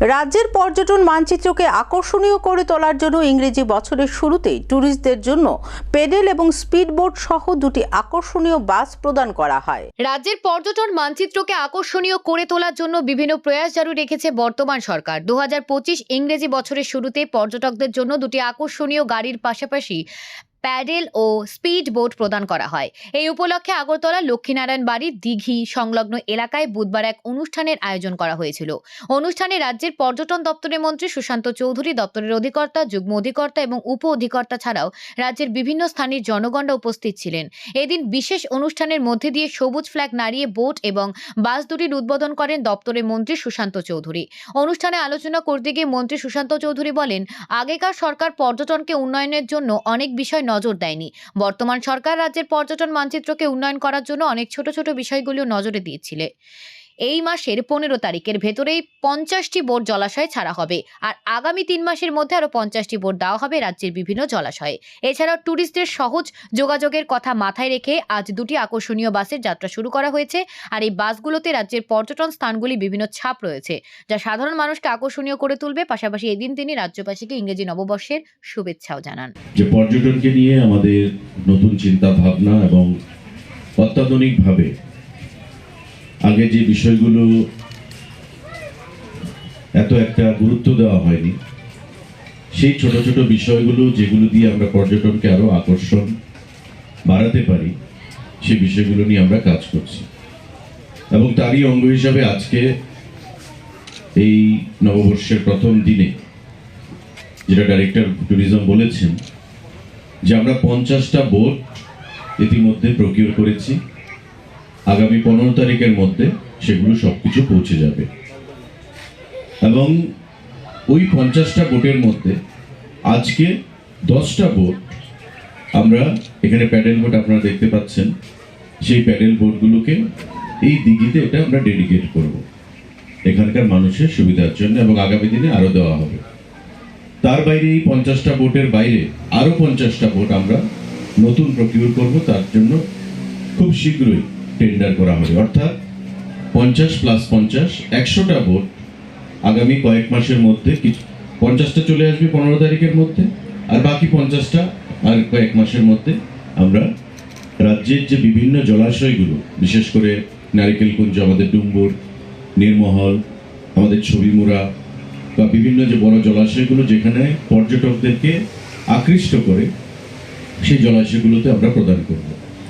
রাজ্যের পর্যটন মানচিত্রকে আকর্ষণীয় করে তোলার জন্য ইংরেজি বছরের শুরুতেই ট্যুরিস্টদের জন্য পেডেল এবং স্পিডবোট সহ দুটি আকর্ষণীয় বাস প্রদান করা হয়। রাজ্যের পর্যটন মানচিত্রকে আকর্ষণীয় করে তোলার জন্য বিভিন্ন প্রয়াস জারি রেখেছে বর্তমান সরকার। দু হাজার পঁচিশ ইংরেজি বছরের শুরুতে পর্যটকদের জন্য দুটি আকর্ষণীয় গাড়ির পাশাপাশি প্যাডেল ও স্পিড বোট প্রদান করা হয়। এই উপলক্ষে আগরতলা লক্ষ্মীনারায়ণ বাড়ির দিঘি সংলগ্ন এলাকায় বুধবার এক অনুষ্ঠানের আয়োজন করা হয়েছিল। অনুষ্ঠানে রাজ্যের পর্যটন দপ্তরের মন্ত্রী সুশান্ত চৌধুরী, দপ্তরের অধিকর্তা, যুগ্ম অধিকর্তা এবং উপ অধিকর্তা ছাড়াও রাজ্যের বিভিন্ন স্থানের জনগণরা উপস্থিত ছিলেন। এদিন বিশেষ অনুষ্ঠানের মধ্যে দিয়ে সবুজ ফ্ল্যাগ নাড়িয়ে বোট এবং বাস দুটির উদ্বোধন করেন দপ্তরের মন্ত্রী সুশান্ত চৌধুরী। অনুষ্ঠানে আলোচনা করতে গিয়ে মন্ত্রী সুশান্ত চৌধুরী বলেন, আগেকার সরকার পর্যটনকে উন্নয়নের জন্য অনেক বিষয় নজর দেয়নি। বর্তমান সরকার রাজ্যের পর্যটন মানচিত্রকে উন্নয়ন করার জন্য অনেক ছোট ছোট বিষয়গুলিও নজরে দিয়েছিলে। এই মাসের পনেরো তারিখের ভেতরেই পঞ্চাশটি বোট জলাশয় ছাড়া হবে। আর আগামী তিন মাসের মধ্যে আরও পঞ্চাশটি বোট দেওয়া হবে রাজ্যের বিভিন্ন জলাশয়ে। এছাড়াও ট্যুরিস্টদের সহজ যোগাযোগের কথা মাথায় রেখে আজ দুটি আকর্ষণীয় বাসের যাত্রা শুরু করা হয়েছে আর এই বাসগুলোতে রাজ্যের পর্যটন স্থানগুলি বিভিন্ন ছাপ রয়েছে, যা সাধারণ মানুষকে আকর্ষণীয় করে তুলবে। পাশাপাশি এদিন তিনি রাজ্যবাসীকে ইংরেজি নববর্ষের শুভেচ্ছাও জানান। যে পর্যটনকে নিয়ে আমাদের নতুন চিন্তা ভাবনা এবং অত্যাধুনিকভাবে আগে যে বিষয়গুলো এত একটা গুরুত্ব দেওয়া হয়নি, সেই ছোট ছোট বিষয়গুলো যেগুলো দিয়ে আমরা পর্যটনকে আরও আকর্ষণ বাড়াতে পারি, সেই বিষয়গুলো নিয়ে আমরা কাজ করছি। এবং তারই অঙ্গ হিসাবে আজকে এই নববর্ষের প্রথম দিনে, যেটা ডাইরেক্টর ট্যুরিজম বলেছেন, যে আমরা পঞ্চাশটা বোট ইতিমধ্যে প্রকিউর করেছি। আগামী পনেরো তারিখের মধ্যে সেগুলো সব কিছু পৌঁছে যাবে। এবং ওই পঞ্চাশটা বোটের মধ্যে আজকে দশটা বোট আমরা এখানে প্যাডেল বোট আপনারা দেখতে পাচ্ছেন। সেই প্যাডেল বোটগুলোকে এই দিঘিতে এটা আমরা ডেডিকেট করব। এখানকার মানুষের সুবিধার জন্য এবং আগামী দিনে আরও দেওয়া হবে। তার বাইরে এই পঞ্চাশটা বোটের বাইরে আরও পঞ্চাশটা বোট আমরা নতুন প্রকিউর করব। তার জন্য খুব শীঘ্রই টেন্ডার করা হবে অর্থাৎ পঞ্চাশ প্লাস পঞ্চাশ, একশোটা বোট আগামী কয়েক মাসের মধ্যে কিছু, পঞ্চাশটা চলে আসবে পনেরো তারিখের মধ্যে, আর বাকি পঞ্চাশটা আর কয়েক মাসের মধ্যে আমরা রাজ্যের যে বিভিন্ন জলাশয়গুলো, বিশেষ করে নারিকেলকুঞ্জ, আমাদের ডুম্বুর, নির্মহল, আমাদের ছবিমুড়া, বা বিভিন্ন যে বড় জলাশয়গুলো যেখানে পর্যটকদেরকে আকৃষ্ট করে, সেই জলাশয়গুলোতে আমরা প্রদান করব।